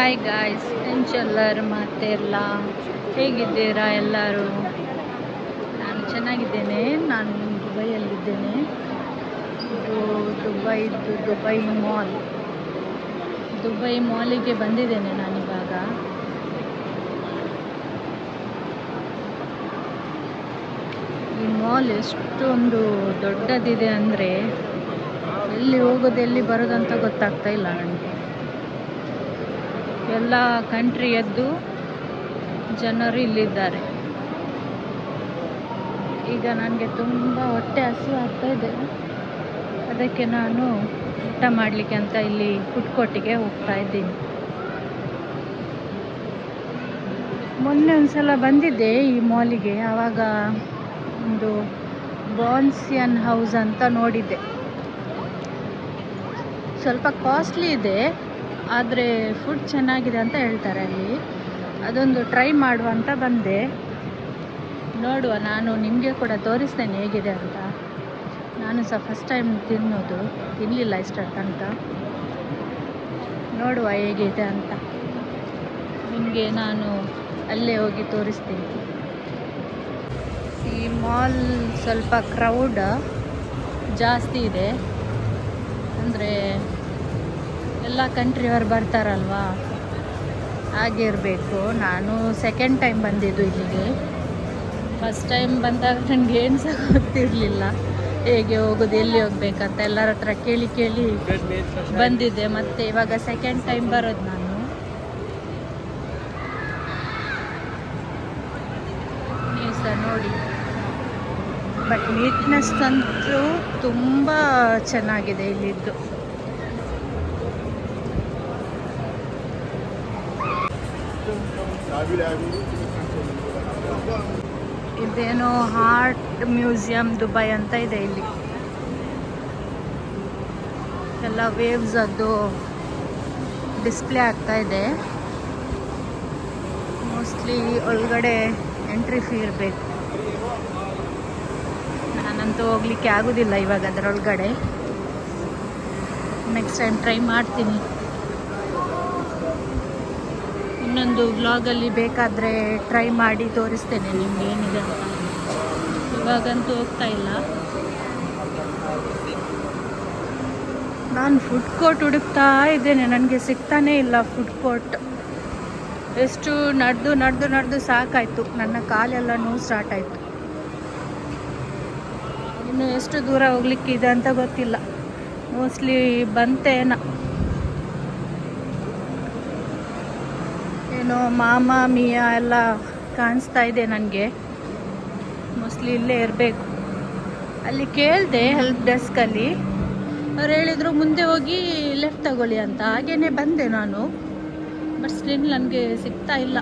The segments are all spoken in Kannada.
ಹಾಯ್ ಗಾಯ್ಸ್ ಎಂಚೆಲ್ಲರು ಎಲ್ಲ. ಹೇಗಿದ್ದೀರಾ ಎಲ್ಲರೂ? ನಾನು ಚೆನ್ನಾಗಿದ್ದೇನೆ. ನಾನು ದುಬೈಯಲ್ಲಿದ್ದೇನೆ. ಇದು ದುಬೈದು ದುಬೈ ಮಾಲ್. ದುಬೈ ಮಾಲಿಗೆ ಬಂದಿದ್ದೇನೆ ನಾನಿವಾಗ. ಈ ಮಾಲ್ ಎಷ್ಟೊಂದು ದೊಡ್ಡದಿದೆ ಅಂದರೆ ಎಲ್ಲಿ ಹೋಗೋದು, ಎಲ್ಲಿ ಬರೋದಂತ ಗೊತ್ತಾಗ್ತಾ ಇಲ್ಲ ನನಗೆ. ಎಲ್ಲ ಕಂಟ್ರಿಯದ್ದು ಜನರು ಇಲ್ಲಿದ್ದಾರೆ. ಈಗ ನನಗೆ ತುಂಬ ಹೊಟ್ಟೆ ಹಸಿವು ಆಗ್ತಾ ಇದೆ. ಅದಕ್ಕೆ ನಾನು ಊಟ ಮಾಡಲಿಕ್ಕೆ ಅಂತ ಇಲ್ಲಿ ಫುಡ್ ಕೋರ್ಟಿಗೆ ಹೋಗ್ತಾ ಇದ್ದೀನಿ. ಮೊನ್ನೆ ಒಂದ್ಸಲ ಬಂದಿದ್ದೆ ಈ ಮಾಲಿಗೆ ಆವಾಗ ಒಂದು ಬಾನ್ಸಿಯನ್ ಹೌಸ್ ಅಂತ ನೋಡಿದ್ದೆ. ಸ್ವಲ್ಪ ಕಾಸ್ಟ್ಲಿ ಇದೆ ಆದರೆ ಫುಡ್ ಚೆನ್ನಾಗಿದೆ ಅಂತ ಹೇಳ್ತಾರೆ ಅಲ್ಲಿ. ಅದೊಂದು ಟ್ರೈ ಮಾಡುವ ಅಂತ ಬಂದೆ. ನೋಡುವ, ನಾನು ನಿಮಗೆ ಕೂಡ ತೋರಿಸ್ತೇನೆ ಹೇಗಿದೆ ಅಂತ. ನಾನು ಸಹ ಫಸ್ಟ್ ಟೈಮ್ ತಿನ್ನೋದು. ತಿನ್ನಲಿಲ್ಲ ಇಷ್ಟ ತನಕ ನೋಡುವ ಹೇಗಿದೆ ಅಂತ. ನಿಮಗೆ ನಾನು ಅಲ್ಲೇ ಹೋಗಿ ತೋರಿಸ್ತೀನಿ. ಈ ಮಾಲ್ ಸ್ವಲ್ಪ ಕ್ರೌಡ್ ಜಾಸ್ತಿ ಇದೆ. ಅಂದರೆ ಎಲ್ಲ ಕಂಟ್ರಿಯವರು ಬರ್ತಾರಲ್ವಾ? ಆಗಿರಬೇಕು ನಾನು ಸೆಕೆಂಡ್ ಟೈಮ್ ಬಂದಿದ್ದು ಇಲ್ಲಿಗೆ. ಫಸ್ಟ್ ಟೈಮ್ ಬಂದಾಗ ನನಗೆ ಏನು ಸಹ ಗೊತ್ತಿರಲಿಲ್ಲ. ಹೇಗೆ ಹೋಗೋದು, ಎಲ್ಲಿ ಹೋಗ್ಬೇಕಂತ ಎಲ್ಲರ ಹತ್ರ ಕೇಳಿ ಕೇಳಿ ಬಂದಿದ್ದೆ. ಮತ್ತೆ ಇವಾಗ ಸೆಕೆಂಡ್ ಟೈಮ್ ಬರೋದು ನಾನು. ನೀವು ಸಹ ನೋಡಿ. ಬಟ್ ನೀಟ್ನೆಸ್ ಅಂತೂ ತುಂಬ ಚೆನ್ನಾಗಿದೆ ಇಲ್ಲಿದ್ದು. ಇದೇನೋ ಹಾರ್ಟ್ ಮ್ಯೂಸಿಯಂ ದುಬೈ ಅಂತ ಇದೆ ಇಲ್ಲಿ. ಎಲ್ಲ ವೇವ್ಸ್ ಅದು ಡಿಸ್ಪ್ಲೇ ಆಗ್ತಾ ಇದೆ. ಮೋಸ್ಟ್ಲಿ ಒಳಗಡೆ ಎಂಟ್ರಿ ಫೀ ಇರಬೇಕು. ನಾನಂತೂ ಹೋಗ್ಲಿಕ್ಕೆ ಆಗೋದಿಲ್ಲ ಇವಾಗ ಅದರೊಳಗಡೆ. ನೆಕ್ಸ್ಟ್ ಟೈಮ್ ಟ್ರೈ ಮಾಡ್ತೀನಿ. ಇನ್ನೊಂದು ವ್ಲಾಗಲ್ಲಿ ಬೇಕಾದರೆ ಟ್ರೈ ಮಾಡಿ ತೋರಿಸ್ತೇನೆ ನಿಮ್ಗೆ ಏನಿದೆ ಅಂತ. ಇವಾಗಂತೂ ಹೋಗ್ತಾ ಇಲ್ಲ. ನಾನು ಫುಡ್ ಕೋರ್ಟ್ ಹುಡುಕ್ತಾ ಇದ್ದೇನೆ, ನನಗೆ ಸಿಗ್ತಾನೇ ಇಲ್ಲ ಫುಡ್ ಕೋರ್ಟ್ ಎಷ್ಟು ನಡೆದು ನಡೆದು ನಡೆದು ಸಾಕಾಯಿತು. ನನ್ನ ಕಾಲೆಲ್ಲ ನೋವು ಸ್ಟಾರ್ಟ್ ಆಯಿತು. ಇನ್ನು ಎಷ್ಟು ದೂರ ಹೋಗ್ಲಿಕ್ಕಿದೆ ಅಂತ ಗೊತ್ತಿಲ್ಲ. ಮೋಸ್ಟ್ಲಿ ಬಂತೇನ. ಏನೋ ಮಾಮ, ಮಿಯಾ ಎಲ್ಲ ಕಾಣಿಸ್ತಾ ಇದೆ ನನಗೆ. ಮೋಸ್ಟ್ಲಿ ಇಲ್ಲೇ ಇರಬೇಕು. ಅಲ್ಲಿ ಕೇಳಿದೆ ಹೆಲ್ಪ್ ಡೆಸ್ಕಲ್ಲಿ ಅವ್ರು ಹೇಳಿದರು, ಮುಂದೆ ಹೋಗಿ ಲೆಫ್ಟ್ ತಗೊಳ್ಳಿ ಅಂತ. ಹಾಗೇ ಬಂದೆ ನಾನು. ಬಟ್ ಸ್ಕ್ರೀನ್ ನನಗೆ ಸಿಗ್ತಾ ಇಲ್ಲ.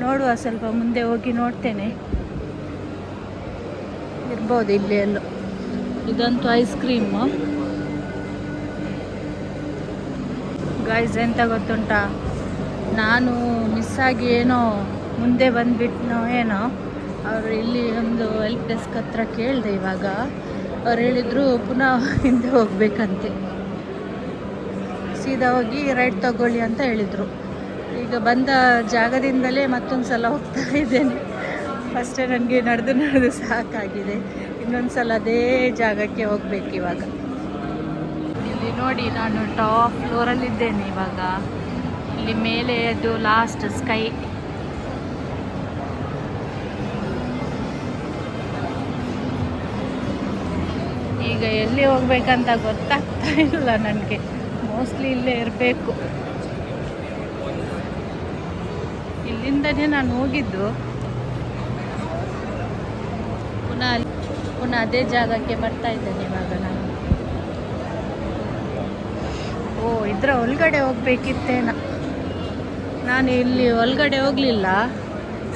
ನೋಡುವ ಸ್ವಲ್ಪ ಮುಂದೆ ಹೋಗಿ ನೋಡ್ತೇನೆ. ಇರ್ಬೋದು ಇಲ್ಲಿ ಎಲ್ಲೋ. ಇದಂತೂ ಐಸ್ ಕ್ರೀಮು ಗೈಸ್ ಎಂತ ಗೊತ್ತುಂಟ? ನಾನು ಮಿಸ್ ಏನೋ ಮುಂದೆ ಬಂದ್ಬಿಟ್ನೋ ಏನೋ, ಅವರು ಇಲ್ಲಿ ಒಂದು ಹೆಲ್ಪ್ ಡೆಸ್ಕ್ ಹತ್ರ ಕೇಳಿದೆ ಇವಾಗ. ಅವ್ರು ಹೇಳಿದರು ಪುನಃ ಹಿಂದೆ ಹೋಗಬೇಕಂತೆ. ಸೀದಾ ಹೋಗಿ ರೈಟ್ ತಗೊಳ್ಳಿ ಅಂತ ಹೇಳಿದರು. ಈಗ ಬಂದ ಜಾಗದಿಂದಲೇ ಮತ್ತೊಂದು ಸಲ ಹೋಗ್ತಾ ಇದ್ದೇನೆ. ಫಸ್ಟೇ ನನಗೆ ನಡೆದು ನಡೆದು ಸಾಕಾಗಿದೆ. ಇನ್ನೊಂದು ಸಲ ಅದೇ ಜಾಗಕ್ಕೆ ಹೋಗ್ಬೇಕು ಇವಾಗ. ನೋಡಿ, ನಾನು ಟಾಪ್ ಫ್ಲೋರಲ್ಲಿದ್ದೇನೆ ಇವಾಗ. ಇಲ್ಲಿ ಮೇಲೆ ಅದು ಲಾಸ್ಟ್ ಸ್ಕೈ ಈಗ ಎಲ್ಲಿ ಹೋಗ್ಬೇಕಂತ ಗೊತ್ತಾಗ್ತಾ ಇಲ್ಲ ನನಗೆ. ಮೋಸ್ಟ್ಲಿ ಇಲ್ಲೇ ಇರಬೇಕು. ಇಲ್ಲಿಂದನೇ ನಾನು ಹೋಗಿದ್ದು. ಪುನಃ ಪುನಃ ಅದೇ ಜಾಗಕ್ಕೆ ಬರ್ತಾ ಇದ್ದೇನೆ ಇವಾಗ ನಾನು. ಓ, ಇದರ ಒಳಗಡೆ ಹೋಗ್ಬೇಕಿತ್ತೇನ ನಾನು ಇಲ್ಲಿ ಒಳಗಡೆ ಹೋಗಲಿಲ್ಲ.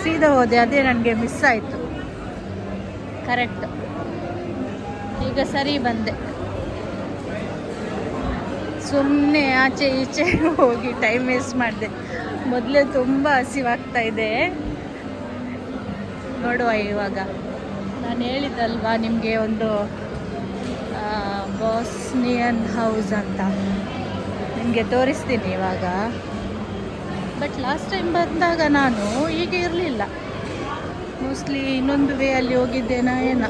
ಸೀದಾ ಹೋದೆ, ಅದೇ ನನಗೆ ಮಿಸ್ ಆಯಿತು. ಕರೆಕ್ಟ್ ಈಗ ಸರಿ ಬಂದೆ. ಸುಮ್ಮನೆ ಆಚೆ ಈಚೆ ಹೋಗಿ ಟೈಮ್ ವೇಸ್ಟ್ ಮಾಡಿದೆ. ಮೊದಲೇ ತುಂಬ ಹಸಿವಾಗ್ತಾ ಇದೆ. ನೋಡುವ ಇವಾಗ. ನಾನು ಹೇಳಿದ್ದಲ್ವಾ, ನಿಮಗೆ ಒಂದು ಬಾಸ್ನಿಯನ್ ಹೌಸ್ ಅಂತ. ನಿಮಗೆ ತೋರಿಸ್ತೀನಿ ಇವಾಗ. ಬಟ್ ಲಾಸ್ಟ್ ಟೈಮ್ ಬಂದಾಗ ನಾನು ಹೀಗೆ ಇರಲಿಲ್ಲ. ಮೋಸ್ಟ್ಲಿ ಇನ್ನೊಂದು ವೇ ಅಲ್ಲಿ ಹೋಗಿದ್ದೇನಾ ಏನೋ.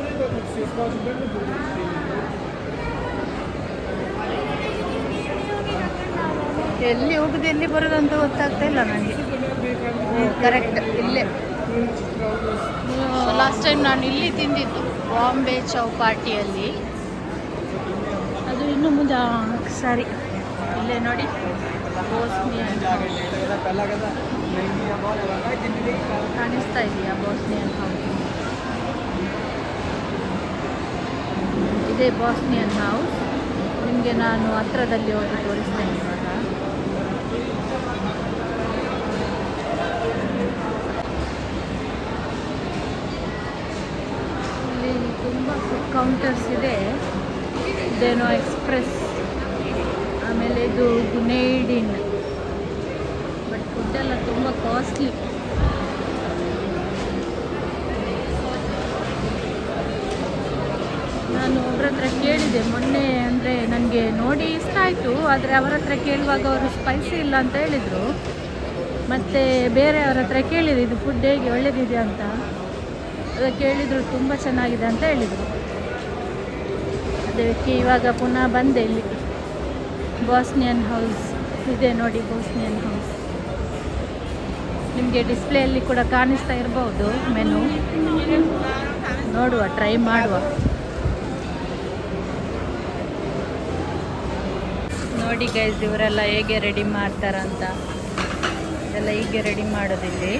ಎಲ್ಲಿ ಹೋಗುದು, ಎಲ್ಲಿ ಬರೋದಂತ ಗೊತ್ತಾಗ್ತಾ ಇಲ್ಲ ನನಗೆ. ಕರೆಕ್ಟ್ ಇಲ್ಲೇ. ಲಾಸ್ಟ್ ಟೈಮ್ ನಾನು ಇಲ್ಲಿ ತಿಂದಿದ್ದು, ಬಾಂಬೆ ಚೌಪಾಟಿಯಲ್ಲಿ. ಅದು ಇನ್ನು ಮುಂದೆ ಸರಿ. ಇಲ್ಲೇ ನೋಡಿ. ಕಾಣಿಸ್ತಾ ಇದೆಯಾ ಬೋಸ್ನಿಯನ್ ಹೌಸ್ ಇದೇ ಬಾಸ್ನಿಯನ್ ಹೌಸ್ ನಿಮಗೆ ನಾನು ಹತ್ರದಲ್ಲಿ ಹೋಗಿ ತೋರಿಸ್ತೇನೆ ಇವಾಗ. ಇಲ್ಲಿ ತುಂಬ ಕೌಂಟರ್ಸ್ ಇದೆ. ಇದೇನೋ ಎಕ್ಸ್ಪ್ರೆಸ್ ಆಮೇಲೆ ಇದು ಗುನೇಡಿನ್ ಬಟ್ ಫುಡ್ ಎಲ್ಲ ತುಂಬ ಕಾಸ್ಟ್ಲಿ ನಾನು ಅವ್ರ ಹತ್ರ ಕೇಳಿದೆ. ಮೊನ್ನೆ ಅಂದರೆ ನನಗೆ ನೋಡಿ ಇಷ್ಟ ಆಯಿತು, ಆದರೆ ಅವರ ಹತ್ರ ಕೇಳುವಾಗ ಅವರು ಸ್ಪೈಸಿ ಇಲ್ಲ ಅಂತ ಹೇಳಿದರು. ಮತ್ತು ಬೇರೆಯವ್ರ ಹತ್ರ ಕೇಳಿದೆ, ಇದು ಫುಡ್ ಹೇಗೆ? ಒಳ್ಳೆದಿದೆ ಅಂತ. ಅದಕ್ಕೆ ಹೇಳಿದರು ತುಂಬ ಚೆನ್ನಾಗಿದೆ ಅಂತ ಹೇಳಿದರು. ಅದಕ್ಕೆ ಇವಾಗ ಪುನಃ ಬಂದೆ ಇಲ್ಲಿ ಬಾಸ್ನಿಯನ್ ಹೌಸ್. ಇದೆ ನೋಡಿ ಬಾಸ್ನಿಯನ್ ಹೌಸ್. ನಿಮಗೆ ಡಿಸ್ಪ್ಲೇಯಲ್ಲಿ ಕೂಡ ಕಾಣಿಸ್ತಾ ಇರ್ಬೋದು ಮೆನು. ನೋಡುವ, ಟ್ರೈ ಮಾಡುವ. ನೋಡಿ ಗೈಸ್ ಇವರೆಲ್ಲ ಹೇಗೆ ರೆಡಿ ಮಾಡ್ತಾರಂತ. ಇದೆಲ್ಲ ಹೀಗೆ ರೆಡಿ ಮಾಡೋದಿಲ್ಲಿ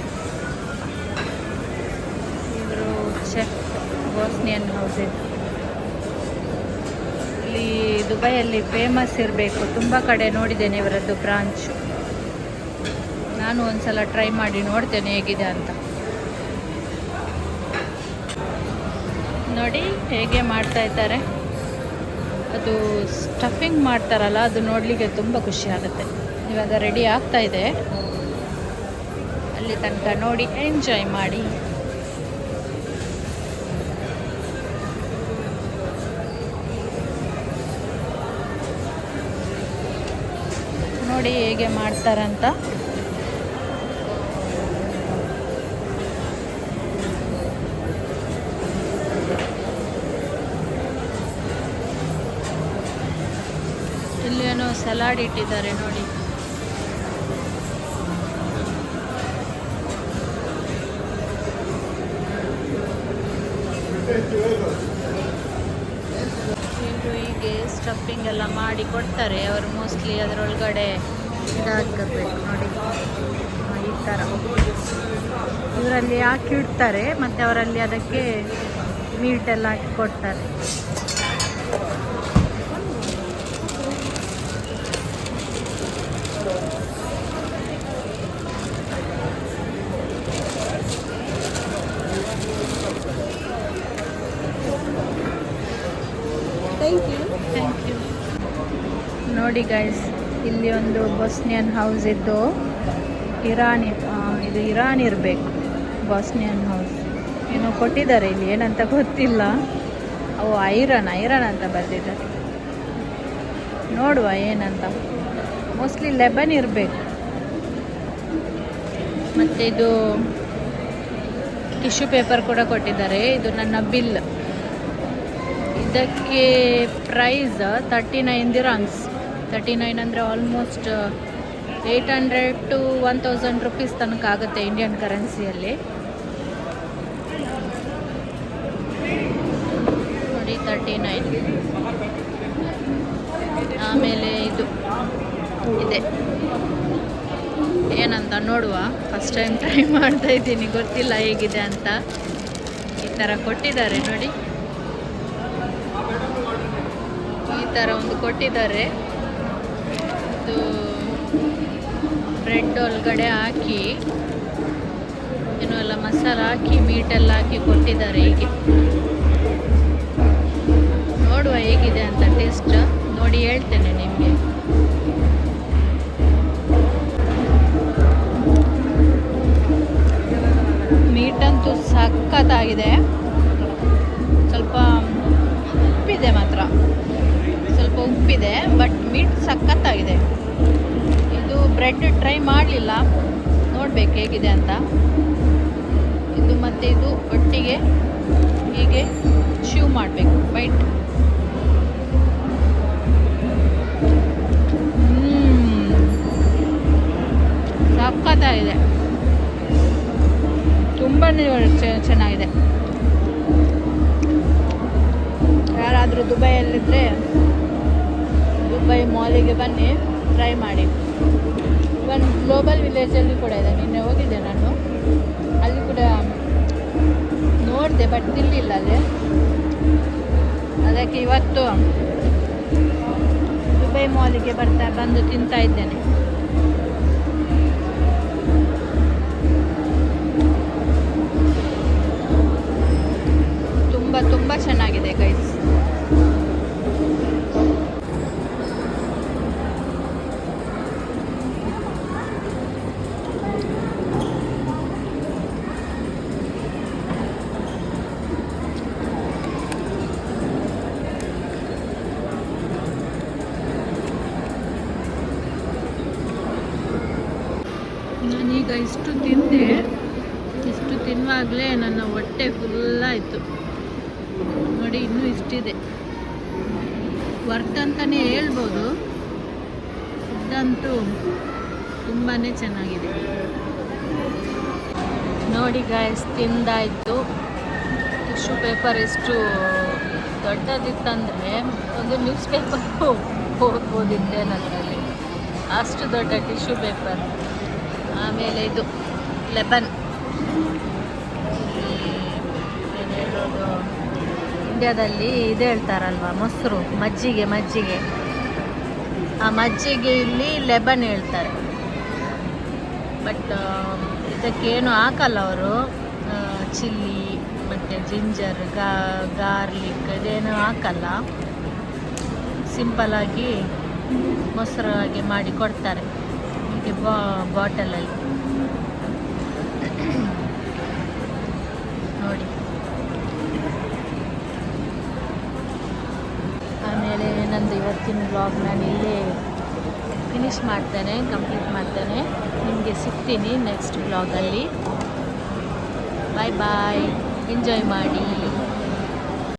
ಇವರು ಚೆಫ್ ಬೋಸ್ನಿಯನ್ ಹೌಸ್ ಇದು. ಇಲ್ಲಿ ದುಬೈಯಲ್ಲಿ ಫೇಮಸ್ ಇರಬೇಕು. ತುಂಬ ಕಡೆ ನೋಡಿದ್ದೇನೆ ಇವರದ್ದು ಬ್ರಾಂಚ್ ನಾನು ಒಂದ್ಸಲ ಟ್ರೈ ಮಾಡಿ ನೋಡ್ತೇನೆ ಹೇಗಿದೆ ಅಂತ. ನೋಡಿ ಹೇಗೆ ಮಾಡ್ತಾ ಇದ್ದಾರೆ. ಅದು ಸ್ಟಫಿಂಗ್ ಮಾಡ್ತಾರಲ್ಲ, ಅದು ನೋಡಲಿಕ್ಕೆ ತುಂಬ ಖುಷಿ ಆಗುತ್ತೆ. ಇವಾಗ ರೆಡಿ ಆಗ್ತಾ ಇದೆ. ಅಲ್ಲಿ ತನಕ ನೋಡಿ ಎಂಜಾಯ್ ಮಾಡಿ. ನೋಡಿ ಹೇಗೆ ಮಾಡ್ತಾರಂತ. ಏನೋ ಸಲಾಡ್ ಇಟ್ಟಿದ್ದಾರೆ ನೋಡಿ. ಸ್ಟಫಿಂಗ್ ಎಲ್ಲ ಮಾಡಿ ಕೊಡ್ತಾರೆ. ಅವರು ಮೋಸ್ಟ್ಲಿ ಅದರೊಳಗಡೆ ಇದಾಕಬೇಕು ನೋಡಿ. ಈ ಥರ ಇವರಲ್ಲಿ ಹಾಕಿ ಇಡ್ತಾರೆ, ಮತ್ತು ಅವರಲ್ಲಿ ಅದಕ್ಕೆ ಮೀಟ್ ಎಲ್ಲ ಹಾಕಿ ಕೊಡ್ತಾರೆ. ನೋಡಿ ಗೈಸ್ ಇಲ್ಲಿ ಒಂದು ಬಸ್ನಿಯನ್ ಹೌಸ್ ಇದ್ದು ಇರಾನ್ ಇದು ಇರಾನ್ ಇರಬೇಕು ಬಸ್ನಿಯನ್ ಹೌಸ್ ಏನೋ ಕೊಟ್ಟಿದ್ದಾರೆ ಇಲ್ಲಿ, ಏನಂತ ಗೊತ್ತಿಲ್ಲ. ಅವು ಐರನ್ ಐರನ್ ಅಂತ ಬರೆದಿದ್ದಾರೆ. ನೋಡುವ ಏನಂತ. ಮೋಸ್ಟ್ಲಿ ಲೆಬನ್ ಇರಬೇಕು. ಮತ್ತು ಇದು ಟಿಶ್ಯೂ ಪೇಪರ್ ಕೂಡ ಕೊಟ್ಟಿದ್ದಾರೆ. ಇದು ನನ್ನ ಬಿಲ್ ಇದಕ್ಕೆ price thirty nine dirhams thirty nine ಅಂದರೆ almost eight hundred to one thousand rupees ತನಕ ಆಗುತ್ತೆ ಇಂಡಿಯನ್ ಕರೆನ್ಸಿಯಲ್ಲಿ ನೋಡಿ, ತರ್ಟಿ ನೈನ್. ಆಮೇಲೆ ಇದು, ಇದೆ. ಏನಂತ ನೋಡುವ. ಫಸ್ಟ್ ಟೈಮ್ ಟ್ರೈ ಮಾಡ್ತಾ ಇದ್ದೀನಿ. ಗೊತ್ತಿಲ್ಲ ಹೇಗಿದೆ ಅಂತ. ಈ ಥರ ಕೊಟ್ಟಿದ್ದಾರೆ, ನೋಡಿ. ಈ ಥರ ಒಂದು ಕೊಟ್ಟಿದ್ದಾರೆ. ಬ್ರೆಡ್ ಒಳಗಡೆ ಹಾಕಿ, ಏನೋ ಎಲ್ಲ ಮಸಾಲ ಹಾಕಿ ಮೀಟೆಲ್ಲ ಹಾಕಿ ಕೊಟ್ಟಿದ್ದಾರೆ ಹೀಗೆ. ನೋಡುವ ಹೇಗಿದೆ ಅಂತ ಟೇಸ್ಟ್ ನೋಡಿ ಹೇಳ್ತೇನೆ ನಿಮಗೆ. ಮೀಟಂತೂ ಸಖತ್ತಾಗಿದೆ. ನೋಡ್ಬೇಕು ಹೇಗಿದೆ ಅಂತ. ಇದು ಮತ್ತು ಇದು ಒಟ್ಟಿಗೆ ಹೀಗೆ ಶೂ ಮಾಡಬೇಕು. ಬೈಟ್ ಸಖತ್ತಾಗಿದೆ. ತುಂಬಾ ಚೆನ್ನಾಗಿದೆ. ಯಾರಾದರೂ ದುಬೈಯಲ್ಲಿದ್ದರೆ ದುಬೈ ಮಾಲಿಗೆ ಬನ್ನಿ ಟ್ರೈ ಮಾಡಿ. ಇವನ್ ಗ್ಲೋಬಲ್ ವಿಲೇಜಲ್ಲಿ ಕೂಡ ಇದೆ. ನಿನ್ನೆ ಹೋಗಿದ್ದೆ ನಾನು. ಅಲ್ಲಿ ಕೂಡ ನೋಡಿದೆ, ಬಟ್ ತಿನ್ನಲಿಲ್ಲ ಅಲ್ಲಿ. ಅದಕ್ಕೆ ಇವತ್ತು ದುಬೈ ಮಾಲಿಗೆ ಬರ್ತಾ ಬಂದು ತಿಂತಾ ಇದ್ದೇನೆ. ತುಂಬ ತುಂಬ ಚೆನ್ನಾಗಿದೆ ಗೈಸ್ ಹೊಟ್ಟೆ ಫುಲ್ಲಾಯಿತು ನೋಡಿ ಇನ್ನೂ ಇಷ್ಟಿದೆ. ವರ್ತ್ ಅಂತಲೇ ಹೇಳ್ಬೋದು. ಫುಡ್ಡಂತೂ ತುಂಬಾ ಚೆನ್ನಾಗಿದೆ. ನೋಡಿ ಗಾಯಸ್ ತಿಂದಾಯಿತು. ಟಿಶ್ಯೂ ಪೇಪರ್ ಎಷ್ಟು ದೊಡ್ಡದಿತ್ತಂದರೆ ಒಂದು ನ್ಯೂಸ್ ಪೇಪರ್ ಓದ್ಬೋದಿದ್ದೆ ನನ್ನಲ್ಲಿ. ಅಷ್ಟು ದೊಡ್ಡ ಟಿಶ್ಯೂ ಪೇಪರ್ ಆಮೇಲೆ ಇದು ಲೆಬನ್. ಇಂಡ್ಯಾದಲ್ಲಿ ಇದು ಹೇಳ್ತಾರಲ್ವ, ಮೊಸರು, ಮಜ್ಜಿಗೆ ಮಜ್ಜಿಗೆ. ಆ ಮಜ್ಜಿಗೆ ಇಲ್ಲಿ ಲೆಬನ್ ಹೇಳ್ತಾರೆ. ಬಟ್ ಇದಕ್ಕೇನು ಹಾಕಲ್ಲ ಅವರು. ಚಿಲ್ಲಿ, ಮತ್ತು ಜಿಂಜರ್, ಗಾ, ಗಾರ್ಲಿಕ್ ಇದೇನು ಹಾಕಲ್ಲ. ಸಿಂಪಲಾಗಿ ಮೊಸರು ಹಾಗೆ ಮಾಡಿ ಕೊಡ್ತಾರೆ. ಹೀಗೆ ಬಾಟಲಲ್ಲಿ. ಆಮೇಲೆ ನಂದು ಇವತ್ತಿನ ಬ್ಲಾಗ್ ನಾನು ಇಲ್ಲೇ ಫಿನಿಶ್ ಮಾಡ್ತೇನೆ ಕಂಪ್ಲೀಟ್ ಮಾಡ್ತೇನೆ. ನಿಮಗೆ ಸಿಗ್ತೀನಿ ನೆಕ್ಸ್ಟ್ ಬ್ಲಾಗಲ್ಲಿ ಬಾಯ್ ಬಾಯ್ ಎಂಜಾಯ್ ಮಾಡಿ.